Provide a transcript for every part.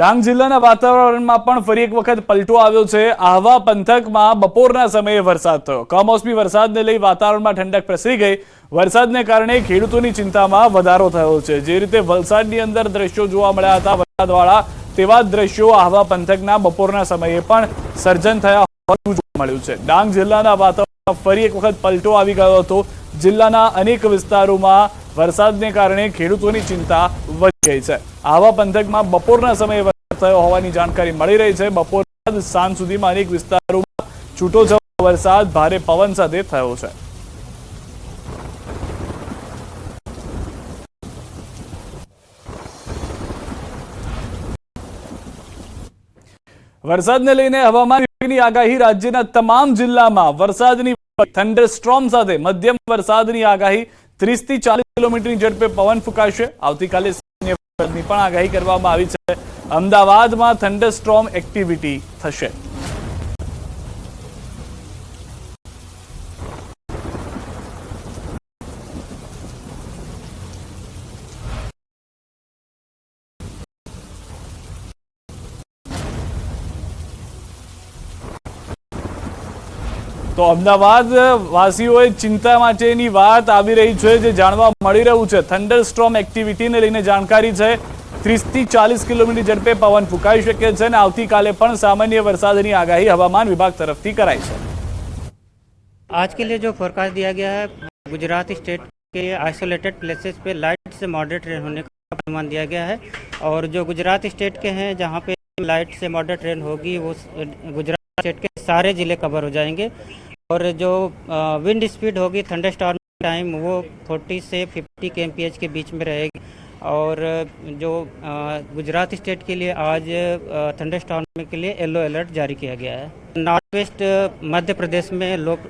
ડાંગ જિલ્લાના વાતાવરણમાં પણ ફરી એક વખત પલટો આવ્યો છે. આહવા પંથકમાં બપોરના સમયે વરસાદ થયો. કમોસમી વરસાદને લઈ વાતાવરણમાં ઠંડક પ્રસરી ગઈ. વરસાદને કારણે ખેડૂતોની ચિંતામાં વધારો થયો છે. જે રીતે વલસાડની અંદર દ્રશ્યો જોવા મળ્યા હતા વરસાદવાળા, તેવા દ્રશ્યો આહવા પંથકના બપોરના સમયે પણ સર્જન થયા હોવાનું જોવા મળ્યું છે. ડાંગ જિલ્લાના વાતાવરણમાં ફરી એક વખત પલટો આવી ગયો હતો. જિલ્લાના અનેક વિસ્તારોમાં વરસાદને કારણે ખેડૂતોની ચિંતા વધી ગઈ છે. આવા પંથકમાં બપોરના સમયે વરસાદ થયો હોવાની જાણકારી મળી રહી છે. બપોર બાદ સાંજ સુધીમાં અનેક વિસ્તારોમાં છૂટોછવાયો વરસાદ ભારે પવન સાથે થયો છે. વરસાદને લઈને હવામાન વિભાગની આગાહી રાજ્યના તમામ જિલ્લામાં વરસાદની થંડરસ્ટ્રોમ સાથે મધ્યમ વરસાદની આગાહી 30 થી ચાલીસ કિલોમીટરની ઝડપે પવન ફૂંકાશે. આવતીકાલે પણ આગાહી કરવામાં આવી છે. અમદાવાદમાં થંડરસ્ટ્રોમ એક્ટિવિટી થશે. તો અમદાવાદ વાસીઓએ ચિંતા માટેની વાત આવી રહી છે જે જાણવા મળી રહ્યું છે થંડરસ્ટ્રોમ એક્ટિવિટીને લઈને જાણકારી છે 30 થી ચાલીસ કિલોમીટર ઝડપે પવન ફૂંકાઈ શકે છે અને આવતીકાલે પણ સામાન્ય વરસાદની આગાહી હવામાન વિભાગ તરફથી કરાઈ છે आज के लिए जो फोरकास्ट दिया गया है गुजरात स्टेट के आइसोलेटेड प्लेसेस पे लाइट से मॉडरेट रेन होने का अनुमान दिया गया है और जो गुजरात स्टेट के हैं जहाँ पे लाइट से मॉडरेट रेन होगी वो स- गुजरात स्टेट के सारे ज़िले कवर हो जाएंगे और जो विंड स्पीड होगी थंडर स्टॉर्म टाइम वो 40 से 50 के के बीच में रहेगी। और जो गुजरात स्टेट के लिए आज थंडर स्टॉर्म के लिए येलो अलर्ट जारी किया गया है। नॉर्थ वेस्ट मध्य प्रदेश में लोग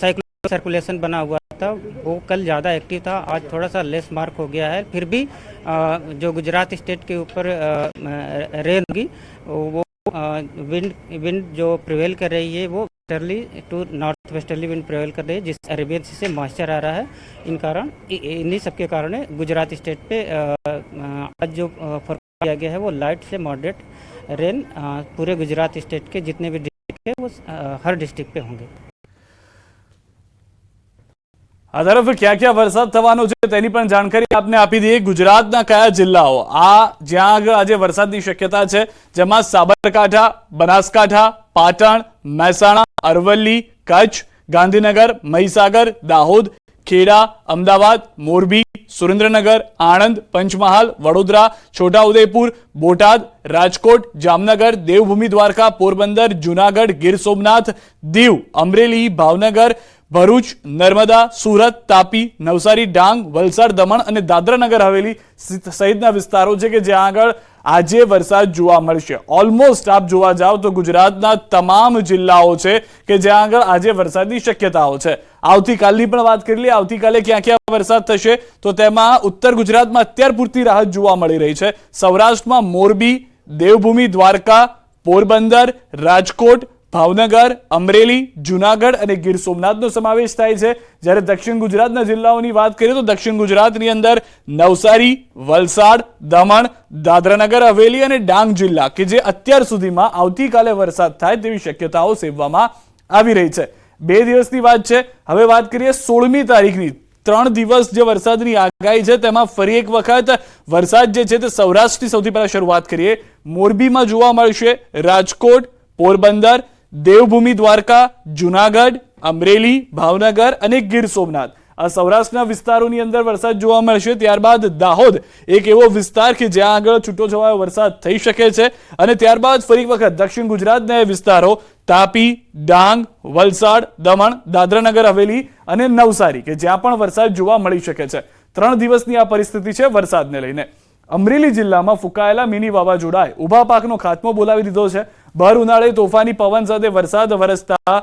साइक्लोन सर्कुलेशन बना हुआ था, वो कल ज़्यादा एक्टिव था, आज थोड़ा सा लेस मार्क हो गया है। फिर भी जो गुजरात स्टेट के ऊपर रेन होगी, वो विंड विंड जो प्रिवेल कर रही है, वो westerly to north westerly wind prevail कर रही है जिस अरेबियन सी से मॉइस्चर आ रहा है इन कारण इ- इन्हीं सब के कारण गुजरात स्टेट पे अ, अ, आज जो फोरकास्ट किया गया है वो लाइट से मॉडरेट रेन अ, पूरे गुजरात स्टेट के जितने भी डिस्ट्रिक्ट है वो अ, हर डिस्ट्रिक्ट पे होंगे આ તરફ ક્યાં ક્યાં વરસાદ થવાનો છે તેની પણ જાણકારી આપને આપી દઈએ ગુજરાતના કયા જિલ્લાઓ આ જ્યાં આગળ આજે વરસાદની શક્યતા છે જેમાં સાબરકાંઠા બનાસકાંઠા પાટણ, મહેસાણા, અરવલ્લી, કચ્છ, ગાંધીનગર, મહીસાગર, દાહોદ, ખેડા, અમદાવાદ, મોરબી, સુરેન્દ્રનગર, આણંદ, પંચમહાલ, વડોદરા, છોટાઉદેપુર, બોટાદ, રાજકોટ, જામનગર, દેવભૂમિ દ્વારકા, પોરબંદર, જુનાગઢ, ગીર સોમનાથ, દીવ, અમરેલી, ભાવનગર ભરૂચ, નર્મદા, સુરત, તાપી, નવસારી, ડાંગ, વલસાડ, દમણ અને દાદરાનગર હવેલી સહિત- સહિતના વિસ્તારો છે કે જ્યાં આગળ આજે વરસાદ જોવા મળશે. ઓલમોસ્ટ આપ જોવા જાઓ તો ગુજરાતના તમામ જિલ્લાઓ છે કે જ્યાં આગળ આજે વરસાદની શક્યતાઓ છે. આવતીકાલની પણ વાત કરી લઈએ. આવતીકાલે ક્યાં ક્યાં વરસાદ થશે તો તેમાં ઉત્તર ગુજરાતમાં અત્યાર પૂરતી રાહત જોવા મળી રહી છે. સૌરાષ્ટ્રમાં મોરબી, દેવભૂમિ, દ્વારકા, પોરબંદર, રાજકોટ ભાવનગર, અમરેલી, જુનાગઢ અને ગીર સોમનાથનો સમાવેશ થાય છે. જ્યારે દક્ષિણ ગુજરાતના જિલ્લાઓની વાત કરીએ તો દક્ષિણ ગુજરાતની અંદર નવસારી, વલસાડ, દમણ, દાદરાનગર, હવેલી અને ડાંગ જિલ્લા કે જે અત્યાર સુધીમાં આવતીકાલે વરસાદ થાય તેવી શક્યતાઓ સેવવામાં આવી રહી છે. બે દિવસની વાત છે. હવે વાત કરીએ સોળમી તારીખની. ત્રણ દિવસ જે વરસાદની આગાહી છે તેમાં ફરી એક વખત વરસાદ જે છે તે સૌરાષ્ટ્રની સૌથી પહેલા શરૂઆત કરીએ. મોરબીમાં જોવા મળશે રાજકોટ, પોરબંદર દેવભૂમિ દ્વારકા, જુનાગઢ, અમરેલી, ભાવનગર અને ગીર સોમનાથ. આ સૌરાષ્ટ્રના વિસ્તારોની અંદર વરસાદ જોવા મળશે. ત્યારબાદ દાહોદ, એક એવો વિસ્તાર કે જ્યાં આગળ છૂટો છવાયો વરસાદ થઈ શકે છે. અને ત્યારબાદ ફરી વખત દક્ષિણ ગુજરાતના એ વિસ્તારો, તાપી, ડાંગ, વલસાડ, દમણ, દાદરાનગર હવેલી અને નવસારી, કે જ્યાં પણ વરસાદ જોવા મળી શકે છે. ત્રણ દિવસની આ પરિસ્થિતિ છે વરસાદને લઈને. અમરેલી જિલ્લામાં ફૂંકાયેલા મિની વાવાઝોડાએ ઊભા પાકનો ખાત્મો બોલાવી દીધો છે. ભર ઉનાળે તોફાની પવન સાથે વરસાદ વરસતા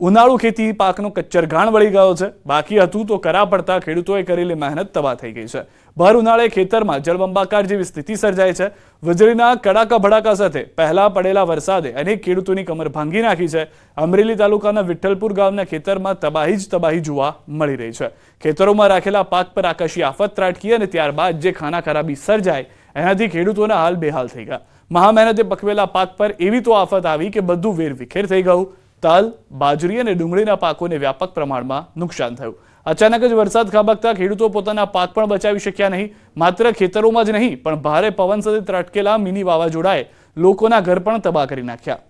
ઉનાળુ ખેતી પાકનો કચ્ચર ઘાણ વળી ગયો છે. બાકી હતું તો કરા પડતા ખેડૂતોએ કરેલી મહેનત તબાહ થઈ ગઈ છે. ભર ઉનાળે ખેતરમાં જળબંબાકાર જેવી સ્થિતિ સર્જાય છે. વીજળીના કડાકા ભડાકા સાથે પહેલા પડેલા વરસાદે અનેક ખેડૂતોની કમર ભાંગી નાખી છે. અમરેલી તાલુકાના વિઠ્ઠલપુર ગામના ખેતરમાં તબાહી જ તબાહી જોવા મળી રહી છે. ખેતરોમાં રાખેલા પાક પર આકાશી આફત ત્રાટકી અને ત્યારબાદ જે ખાના ખરાબી સર્જાય, એનાથી ખેડૂતોના હાલ બેહાલ થઈ ગયા. મહા મહેનતે પકવેલા પાક પર એવી તો આફત આવી કે બધું વેર વિખેર થઈ ગયું. તલ, બાજરી અને ડુંગળીના પાકોને વ્યાપક પ્રમાણમાં નુકસાન થયું. અચાનક જ વરસાદ ખાબકતા ખેડૂતો પોતાના પાક પણ બચાવી શક્યા નહીં. માત્ર ખેતરોમાં જ નહીં, પણ ભારે પવન સાથે ત્રટકેલા મિની વાવાઝોડાએ લોકોના ઘર પણ તબાહ કરી નાખ્યા.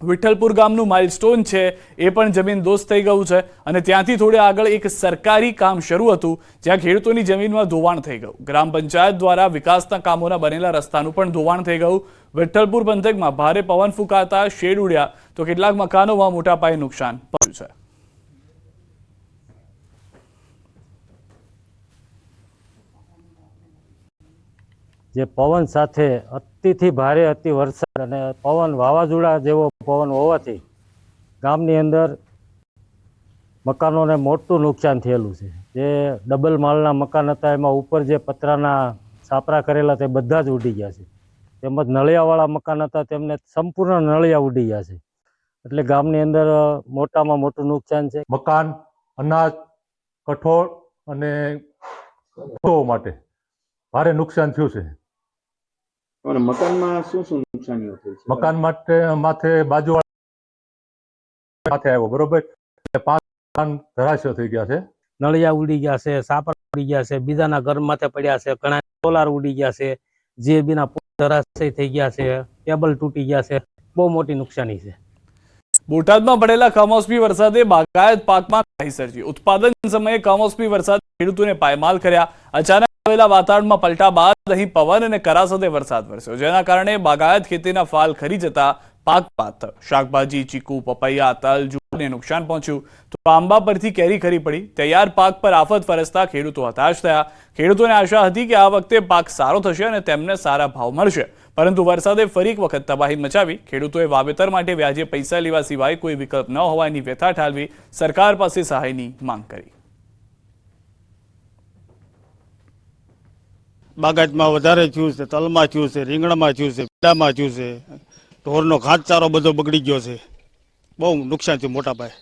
વિઠ્ઠલપુર ગામનું માઇલસ્ટોન છે, એ પણ જમીન દોસ્ત થઈ ગયું છે અને ત્યાંથી થોડે આગળ એક સરકારી કામ શરૂ હતું, જ્યાં ખેડૂતોની જમીનમાં ધોવાણ થઈ ગયું. ગ્રામ પંચાયત દ્વારા વિકાસના કામોના બનેલા રસ્તાનું પણ ધોવાણ થઈ ગયું. વિઠ્ઠલપુર પંથકમાં ભારે પવન ફૂંકાતા શેડ ઉડ્યા, તો કેટલાક મકાનોમાં મોટા પાયે નુકસાન પહોંચ્યું છે. જે પવન સાથે અતિથી ભારે અતિ વરસાદ અને પવન વાવાઝોડા જેવો પવન હોવાથી ગામની અંદર મકાનોને મોટું નુકસાન થયેલું છે. જે ડબલ માળના મકાન હતા, એમાં ઉપર જે પતરાના સાપરા કરેલા તે બધા જ ઉડી ગયા છે. તેમજ નળિયાવાળા મકાન હતા, તેમને સંપૂર્ણ નળિયા ઉડી ગયા છે. એટલે ગામની અંદર મોટામાં મોટું નુકસાન છે. મકાન અનાજ, કઠોળ અને માટે ભારે નુકસાન થયું છે. અને મકાનમાં શું શું નુકસાનીઓ થઈ છે? મકાન માટે માથે બાજુ માથે આવ્યો બરોબર? પાંચ મકાન ધરાશય થઈ ગયા છે. નળિયા ઉડી ગયા છે સાપર ઉડી ગયા છે બીજાના ઘર માથે પડ્યા છે ઘણા સોલાર ઉડી ગયા છે જીએબીના ધરાશય થઈ ગયા છે ટેબલ તૂટી ગયા છે બહુ મોટી નુકસાની છે. બોટાદમાં પડેલા કમોસમી વરસાદે બાગાયત પાકમાં ખાઈ સર્જી. ઉત્પાદન સમયે કમોસમી વરસાદ ખેડૂતોને પાયમાલ કર્યા. અચાનક આવેલા વાતાવરણમાં પલટા બાદ અહીં પવન અને કરા વરસાદ વરસ્યો, જેના કારણે બાગાયત ખેતીના ફાલ ખરી જતા પાક પાત શાકભાજી, ચીકુ, પપૈયા, તલ જુને નુકસાન પહોંચ્યું. તો આંબા પરથી કેરી ખરી પડી. તૈયાર પાક પર આફત ફરસતા ખેડૂતો હતાશ થયા. ખેડૂતોને આશા હતી કે આ વખતે પાક સારો થશે અને તેમને સારા ભાવ મળશે. પરંતુ વરસાદે ફરી એક વખત તબાહી મચાવી. ખેડૂતોએ વાવેતર માટે વ્યાજે પૈસા લેવા સિવાય કોઈ વિકલ્પ ન હોવાની વ્યથા ઠાલવી સરકાર પાસે સહાયની માંગ કરી. બાગાયતમાં વધારે થયું છે, તલમાં થયું છે, રીંગણમાં થયું છે પીડામાં થયું છે, ઢોરનો ઘાસચારો બધો બગડી ગયો છે. બહુ નુકસાન થયું મોટા પાયે.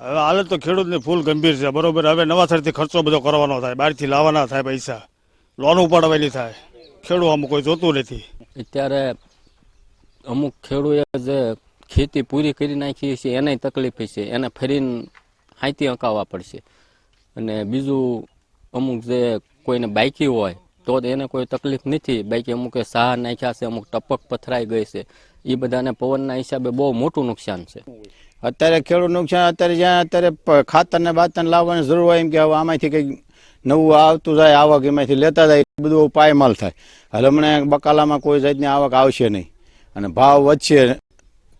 હવે હાલત તો ખેડૂતને ફૂલ ગંભીર છે, બરોબર? હવે નવાસરથી ખર્ચો બધો કરવાનો થાય, બહારથી લાવવાના થાય પૈસા. લોન ઉપાડવાની થાય. ખેડૂત અમુક કોઈ જોતું નથી. અત્યારે અમુક ખેડૂએ જે ખેતી પૂરી કરી નાખી છે એને તકલીફ છે, એને ફરીને હાંતી અંકાવવા પડશે. અને બીજું અમુક જે કોઈને બાઇકી હોય તો એને કોઈ તકલીફ નથી. બાકી અમુકે સાહ નાખ્યા છે, અમુક ટપક પથરાઈ ગઈ છે. એ બધાને પવનના હિસાબે બહુ મોટું નુકસાન છે. અત્યારે ખેડૂત નુકસાન, અત્યારે જ્યાં અત્યારે ખાતરને બાતર લાવવાની જરૂર હોય એમ કે હવે આમાંથી કંઈક નવું આવતું જાય, આવક એમાંથી લેતા જાય બધું પાયમાલ થાય. હાલ હમણાં બકાલામાં કોઈ જાતની આવક આવશે નહીં. અને ભાવ વધશે,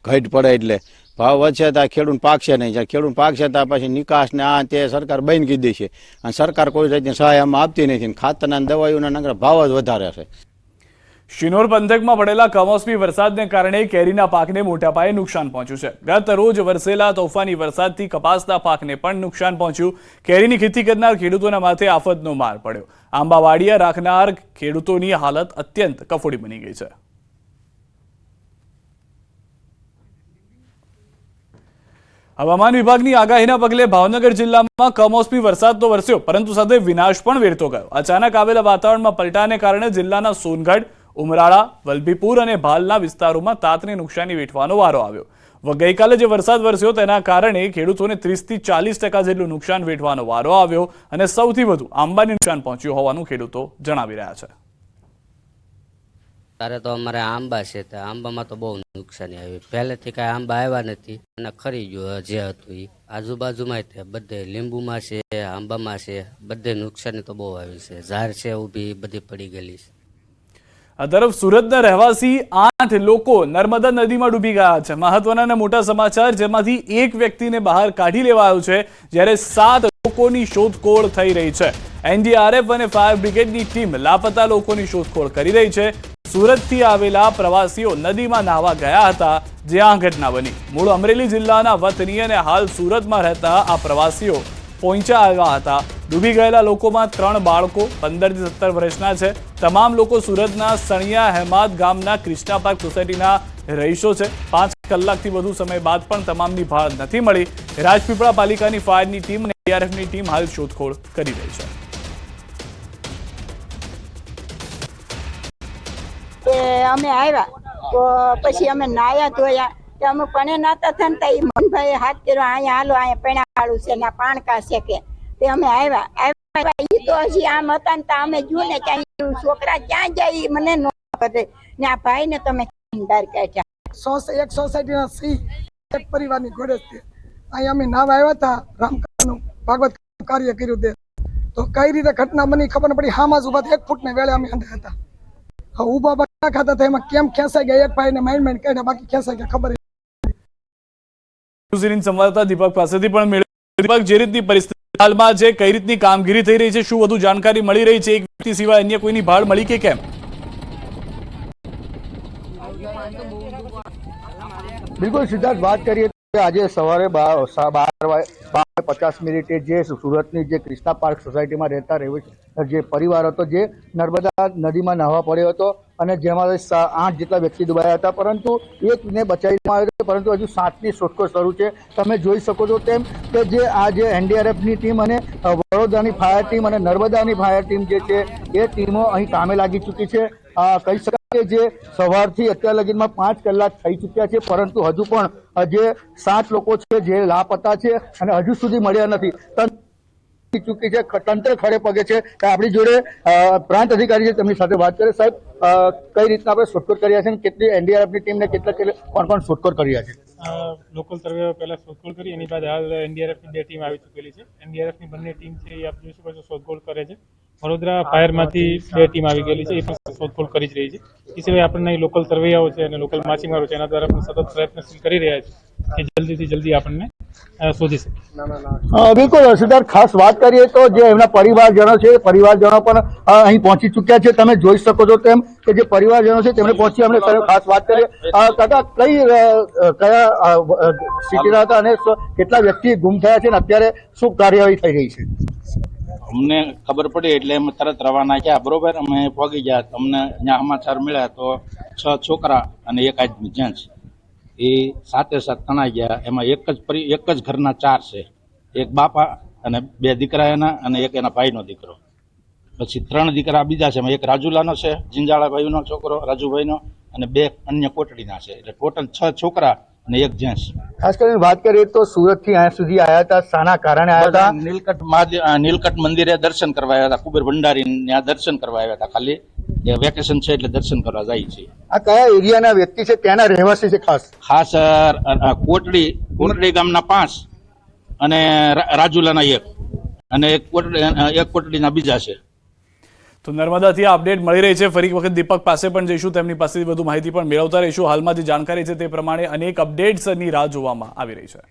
ઘટ પડે એટલે. ભાવ વધશે તો ખેડૂત પાકશે નહીં. જ્યાં ખેડૂત પાકશે તો પછી નિકાસ ને આ તે સરકાર બંધ કરી દેશે. અને સરકાર કોઈ જાતની સહાય આમાં આપતી નથી ખાતરના દવાઈઓના નકરા ભાવ જ વધારે છે. શિનોર પંથકમાં પડેલા કમોસમી વરસાદને કારણે કેરીના પાકને મોટા પાયે નુકસાન પહોંચ્યું છે. ગત રોજ વરસેલા તોફાની વરસાદથી કપાસના પાકને પણ નુકસાન પહોંચ્યું. કેરીની ખેતી કરનાર ખેડૂતોના માથે આફતનો માર પડ્યો. આંબાવાડિયા રાખનાર ખેડૂતોની હાલત અત્યંત કફોડી બની ગઈ છે. હવામાન વિભાગની આગાહીના પગલે ભાવનગર જિલ્લામાં કમોસમી વરસાદ તો વરસ્યો, પરંતુ સાથે વિનાશ પણ વેરતો ગયો. અચાનક આવેલા વાતાવરણમાં પલટાને કારણે જિલ્લાના સોનગઢ, ઉમરાળા, વલભીપુર અને ભાલના વિસ્તારોમાં તાતની નુકસાની વેઠવાનો વારો આવ્યો. ગઈકાલે જે વરસાદ વરસ્યો તેના કારણે ખેડૂતોને ત્રીસથી ચાલીસ ટકા જેટલું નુકસાન વેઠવાનો વારો આવ્યો અને સૌથી વધુ આંબાની નુકસાન પહોંચ્યું હોવાનું ખેડૂતો જણાવી રહ્યા છે. તારે તો અમારે આંબા છે આંબામાં તો બહુ નુકસાની આવી. પહેલેથી કાંઈ આંબા આવ્યા નથી, અને ખરી ગયું જે હતું એ આજુબાજુમાં બધે લીંબુમાં છે, આંબામાં છે, બધે નુકસાની તો બહુ આવી છે. ઝાડ છે ઊભી બધી પડી ગયેલી છે. આ તરફ સુરતના રહેવાસી આઠ લોકો નર્મદા નદીમાં ડૂબી ગયા છે. મહત્વના અને મોટા સમાચાર, જેમાંથી એક વ્યક્તિને બહાર કાઢી લેવાયો છે, જ્યારે સાત લોકોની શોધખોળ થઈ રહી છે. એનડીઆરએફ અને ફાયર બ્રિગેડની ટીમ લાપતા લોકોની શોધખોળ કરી રહી છે. સુરતથી આવેલા પ્રવાસીઓ નદીમાં નાહવા ગયા હતા જ્યાં ઘટના બની. મૂળ અમરેલી જિલ્લાના વતની અને હાલ સુરતમાં રહેતા આ પ્રવાસીઓ પહોંચ્યા આવ્યા હતા. ડૂબી ગયેલા લોકોમાં ત્રણ બાળકો પંદરથી સત્તર વર્ષના છે. તમામ લોકો સુરતના સણિયા હેમાદ ગામના ક્રિષ્ના પાર્ક સોસાયટીના રહીશો છે. પાંચ કલાકથી વધુ સમય બાદ પણ તમામની ભાળ નથી મળી. રાજપીપળા પાલિકાની ફાયરની ટીમ અને ડીઆરએફની ટીમ હાલ શોધખોળ કરી રહી છે. અમે આવ્યા. તો પછી અમે નાયા ધોયા. તો અમે પણ નાતા થયા ને તો ઈ મનભાઈ હાથ કર્યો, અહીંયા હાલો, અહીંયા પેણાવાળું છે ને પાણકા છે કે. તે અમે આવ્યા. આવ્યા એ તો હજી આમ હતા ને અમે જોયું ને કે છોકરા ક્યાં જાય મને ન કરે ને આ ભાઈ ને તમે બહાર કાઢ્યા. એક સોસાયટીના સિંહ એક પરિવારની ઘોડે છે. અહીંયા અમે નાવા આવ્યા હતા. રામકાનું ભાગવત કાર્ય કર્યું તે. તો કઈ રીતે ઘટના બની ખબર ન પડી. હામાં જ ઊભા એક એક ફૂટને વેળે અમે અંદર હતા. ઊભા ખાતા હતા એમાં કેમ ખેંચાઈ ગયા? એક ભાઈને માઇન્ડ માઇન્ડ કાઢ્યા બાકી ખેંચાઈ ગયા ખબર સંવાદદાતા દીપક પાસેથી પણ મેળવ્યું. દીપક જે રીતની પરિસ્થિતિ હાલમાં છે કઈ રીતની કામગીરી થઈ રહી છે શું વધુ જાણકારી મળી રહી છે એક વ્યક્તિ સિવાય અન્ય કોઈની ભાળ મળી કે કેમ? બિલકુલ સિદ્ધાર્થ વાત કરીએ તો આજે સવારે બાર બાર બાર પચાસ મિનિટે જે સુરતની જે ક્રિષ્ના પાર્ક સોસાયટીમાં રહેતા રહેવું જે પરિવાર હતો જે નર્મદા નદીમાં નાહવા પડ્યો હતો અને જેમાં આઠ જેટલા વ્યક્તિ ડૂબાયા હતા, પરંતુ એકને બચાવવામાં આવ્યો હતો, પરંતુ હજુ સાતની શોધખોળ શરૂ છે. તમે જોઈ શકો છો તેમ કે જે આ જે એનડીઆરએફની ટીમ અને વડોદરાની ફાયર ટીમ અને નર્મદાની ફાયર ટીમ જે છે, એ ટીમો અહીં કામે લાગી ચૂકી છે. કહી શકાય કે જે સવારથી અત્યાર લગીમાં પાંચ કલાક થઈ ચૂક્યા છે, પરંતુ હજુ પણ જે સાત લોકો છે, જે લાપતા છે અને હજુ સુધી મળ્યા નથી. ચૂકી છે તંત્ર ખડે પગે છે. આપણી જોડે પ્રાંત અધિકારી છે, તેમની સાથે વાત કરીએ સાહેબ કઈ રીતના આપણે શોધખોળ કર્યા છે કેટલી એનડીઆરએફની ટીમને કેટલા કોણ કોણ શોધખોળ કર્યા છે? લોકલ સર્વે પહેલા શોધખોળ કરી, એની બાદ હાલ એનડીઆરએફની બે ટીમ આવી ચૂકેલી છે. એનડીઆરએફની બંને ટીમ છે એ આપ જોઈ શકો છો શોધખોળ કરે છે. વડોદરા ફાયરમાંથી બે ટીમ આવી ગયેલી છે, એ પણ શોધખોળ કરી જ રહી છે. એ સિવાય આપણને લોકલ સર્વેયાઓ છે અને લોકલ માછીમારો છે, એના દ્વારા પણ સતત પ્રયત્નશીલ કરી રહ્યા છે કે જલ્દીથી જલ્દી આપણને શોધી શકીએ બિલકુલ સિદ્ધાર્થ ખાસ વાત કરીએ તો જે એમના પરિવારજનો છે પરિવારજનો પણ અહીં પહોંચી ચૂક્યા છે. તમે જોઈ શકો છો તેમ કે જે પરિવારજનો છે તેમને પહોંચી અમને ખાસ વાત કરીએ. કાકા કઈ કયા સિટીના હતા અને કેટલા વ્યક્તિ ગુમ થયા છે અને અત્યારે શું કાર્યવાહી થઈ રહી છે? અમને ખબર પડી એટલે અમે તરત રવાના થયા. બરોબર? અમે પહોંચી ગયા. અમને ત્યાં સમાચાર મળ્યા તો છ છોકરા અને એક આદમી જેન્ટ્સ. એ સાથે સાત તણાઈ ગયા. એમાં એક જ પરી એક જ ઘરના ચાર છે. એક બાપા અને બે દીકરા એના અને એક એના ભાઈનો દીકરો. પછી ત્રણ દીકરા બીજા છે. એમાં એક રાજુલાનો છે જિંજાળાભાઈનો છોકરો રાજુભાઈનો અને બે અન્ય કોટડીના છે. એટલે ટોટલ છ છોકરા અને એક જેન્ટ્સ. ખાસ કરીને વાત કરીએ તો સુરતથી અહીંયા સુધી આવ્યા હતા શાના કારણે આવ્યા હતા. નીલકંઠ મહાદેવ નીલકંઠ મંદિરે દર્શન કરવા આવ્યા હતા. કુબેર ભંડારી ત્યાં દર્શન કરવા આવ્યા હતા ખાલી. વેકેશન છે એટલે દર્શન કરવા જાય છે. આ કયા એરિયાના વ્યક્તિ છે? ત્યાંના રહેવાસી છે ખાસ? ખાસ કોટડી કોટડી ગામના પાંચ અને રાજુલાના એક. અને એક કોટડી એક કોટડીના બીજા છે. તો નર્મદાથી આ અપડેટ મળી રહી છે. ફરી એક વખત દીપક પાસે પણ જઈશું. તેમની પાસેથી વધુ માહિતી પણ મેળવતા રહીશું. હાલમાં જે જાણકારી છે તે પ્રમાણે અનેક અપડેટ્સની રાહ જોવામાં આવી રહી છે.